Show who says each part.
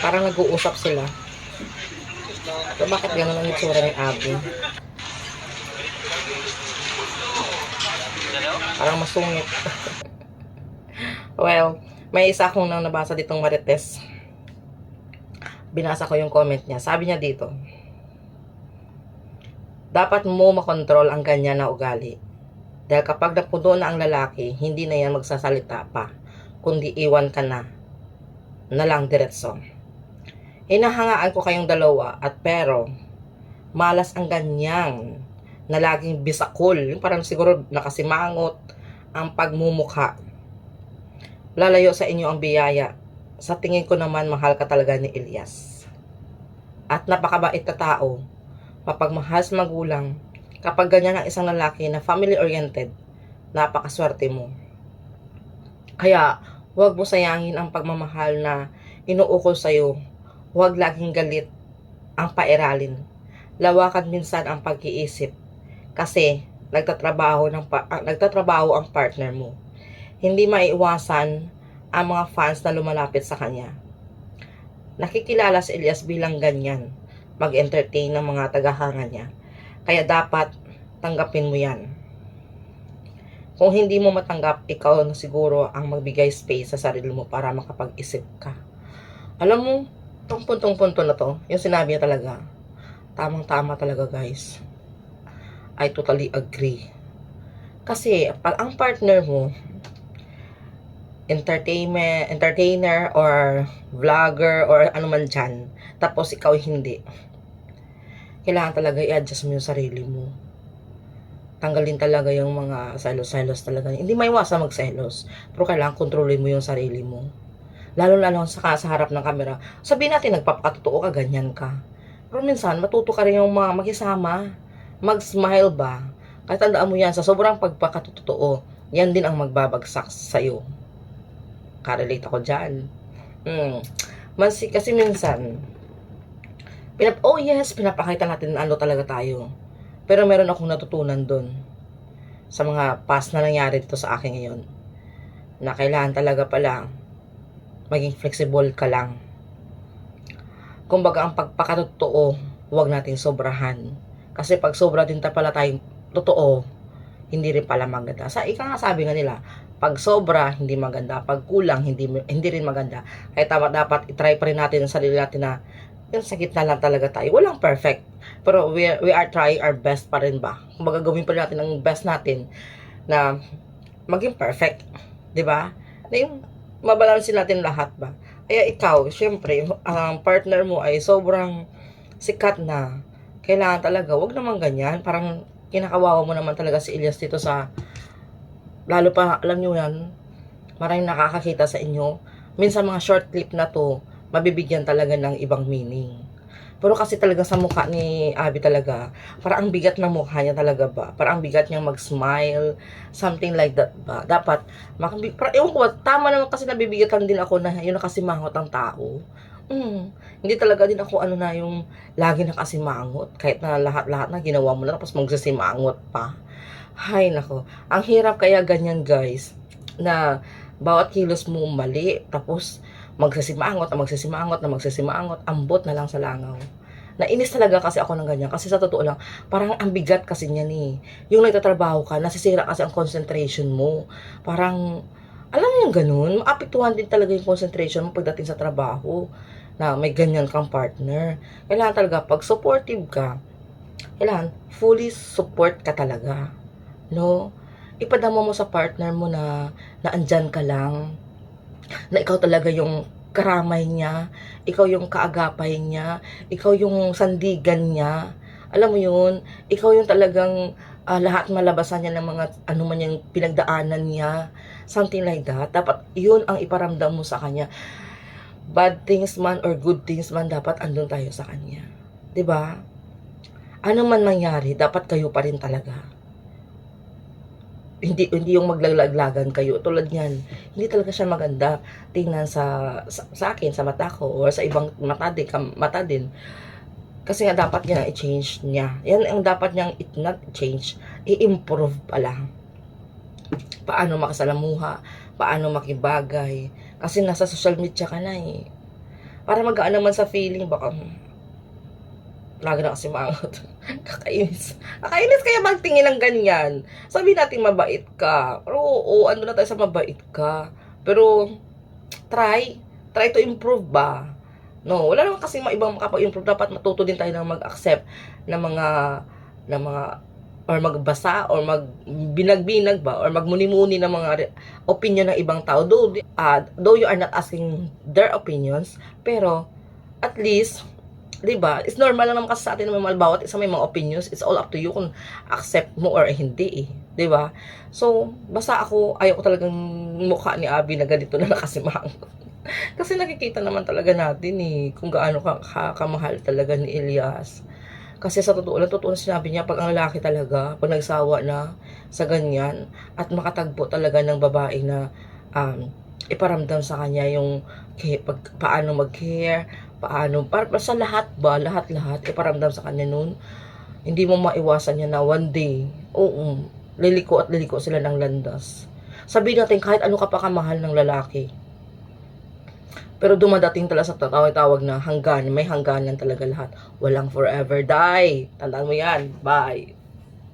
Speaker 1: Parang nag-uusap sila. So, bakit gano'n ang itsura ni Abby? Parang masungit. well, may isa akong nang nabasa ditong Marites. Binasa ko yung comment niya. Sabi niya dito, dapat mo makontrol ang ganyan na ugali. Dahil kapag napuno na ang lalaki, hindi na yan magsasalita pa, kundi iwan ka na na lang diretso. Hinahangaan ko kayong dalawa at pero malas ang ganyang na laging bisakol, parang siguro nakasimangot ang pagmumukha. Lalayo sa inyo ang biyaya. Sa tingin ko naman mahal ka talaga ni Elias. At napakabait na tao, mapagmahal sa magulang, kapag ganyan ang isang lalaki na family-oriented, napakaswerte mo. Kaya, huwag mo sayangin ang pagmamahal na inuukol sa'yo. Huwag laging galit ang pairalin. Lawakan minsan ang pag-iisip. Kasi, nagtatrabaho, ng pa- ah, nagtatrabaho ang partner mo. Hindi maiiwasan ang mga fans na lumalapit sa kanya. Nakikilala si Elias bilang ganyan, mag-entertain ng mga tagahanga niya. Kaya dapat tanggapin mo yan. Kung hindi mo matanggap, ikaw na siguro ang magbigay space sa sarili mo para makapag-isip ka. Alam mo, tong puntong-punto na to, yung sinabi niya talaga, tamang-tama talaga guys. I totally agree. Kasi, ang partner mo, entertainment, entertainer or vlogger or ano man dyan, tapos ikaw hindi. Kailangan talaga i-adjust mo yung sarili mo. Tanggalin talaga yung mga selos-selos talaga. Hindi may iwasan magselos. Pero kailangan kontrolin mo yung sarili mo. Lalo-lalo sa, sa harap ng camera. Sabihin natin, nagpapakatotoo ka, ganyan ka. Pero minsan, matuto ka rin yung mga makisama. Mag-smile ba? Kahit tandaan mo yan, sa sobrang pagpakatotoo, yan din ang magbabagsak sa'yo. Karelate ako dyan. Hmm. Mansi, kasi minsan, pinap oh yes, pinapakita natin na ano talaga tayo. Pero meron akong natutunan doon sa mga past na nangyari dito sa akin ngayon. Na kailangan talaga pala maging flexible ka lang. Kumbaga ang pagpakatotoo, huwag nating sobrahan. Kasi pag sobra din ta pala tayong totoo, hindi rin pala maganda. Sa ika nga sabi nga nila, pag sobra, hindi maganda. Pag kulang, hindi, hindi rin maganda. Kaya tama, dapat itry pa rin natin ang sarili natin na yung sa gitna lang talaga tayo. Walang perfect. Pero we, we are trying our best pa rin ba? Kung baga gawin pa rin natin ang best natin na maging perfect. ba? Na yung mabalansin natin lahat ba? Kaya ikaw, syempre, ang partner mo ay sobrang sikat na. Kailangan talaga, wag naman ganyan. Parang kinakawawa mo naman talaga si Elias dito sa lalo pa, alam nyo yan, maraming nakakakita sa inyo. Minsan mga short clip na to, mabibigyan talaga ng ibang meaning. Pero kasi talaga sa mukha ni Abby talaga, parang ang bigat ng mukha niya talaga ba? Parang ang bigat niyang mag-smile, something like that ba? Dapat, makabi, parang, ewan ko tama naman kasi nabibigatan din ako na yun nakasimangot ang tao. Mm, hindi talaga din ako ano na yung lagi nakasimangot. Kahit na lahat-lahat na ginawa mo na tapos magsasimangot pa. Hay nako, ang hirap kaya ganyan guys, na bawat kilos mo mali, tapos magsasimangot na magsasimangot na magsasimangot, ambot na lang sa langaw. Nainis talaga kasi ako ng ganyan. Kasi sa totoo lang, parang ang bigat kasi niya ni. Yung nagtatrabaho ka, nasisira kasi ang concentration mo. Parang, alam mo yung ganun, maapektuhan din talaga yung concentration mo pagdating sa trabaho na may ganyan kang partner. Kailangan talaga, pag supportive ka, kailangan fully support ka talaga. No? Ipadama mo sa partner mo na, na andyan ka lang, na ikaw talaga yung karamay niya, ikaw yung kaagapay niya, ikaw yung sandigan niya. Alam mo yun, ikaw yung talagang ah, lahat malabasan niya ng mga ano man yung pinagdaanan niya. Something like that. Dapat yun ang iparamdam mo sa kanya. Bad things man or good things man, dapat andun tayo sa kanya. 'Di ba? Ano man mangyari, dapat kayo pa rin talaga hindi hindi yung maglaglaglagan kayo. Tulad niyan hindi talaga siya maganda. Tingnan sa, sa sa akin sa mata ko or sa ibang mata din mata din. Kasi nga dapat niya i-change niya. Yan ang dapat niyang it not change i-improve pala. Paano makasalamuha paano makibagay. Kasi nasa social media ka na eh. Para magaan naman sa feeling, baka hmm, lagi na kasi maangot. Kakainis. Kakainis kaya magtingin ng ganyan. Sabi natin mabait ka. Pero oo, ano na tayo sa mabait ka. Pero, try. Try to improve ba? No, wala naman kasi ibang makapag-improve. Dapat matuto din tayo ng mag-accept ng mga, ng mga, or magbasa, or mag binag-binag ba, or magmuni-muni ng mga opinion ng ibang tao. Though, uh, though you are not asking their opinions, pero, at least, 'di ba? It's normal lang naman kasi sa atin may bawat isa may mga opinions. It's all up to you kung accept mo or hindi eh. 'Di ba? So, basta ako ayoko talagang mukha ni Abby na ganito na nakasimangot. kasi nakikita naman talaga natin eh kung gaano ka, ka- kamahal talaga ni Elias. Kasi sa totoo lang, totoo na sinabi niya, pag ang lalaki talaga, pag nagsawa na sa ganyan, at makatagpo talaga ng babae na um, iparamdam sa kanya yung pag, paano mag-care, paano, para, para sa lahat ba, lahat-lahat, iparamdam sa kanya nun, hindi mo maiwasan yan na one day, oo, liliko at liliko sila ng landas. Sabihin natin, kahit ano ka pa kamahal ng lalaki, pero dumadating talaga sa tatawag-tawag na hanggan, may hangganan talaga lahat. Walang forever die. Tandaan mo yan. Bye.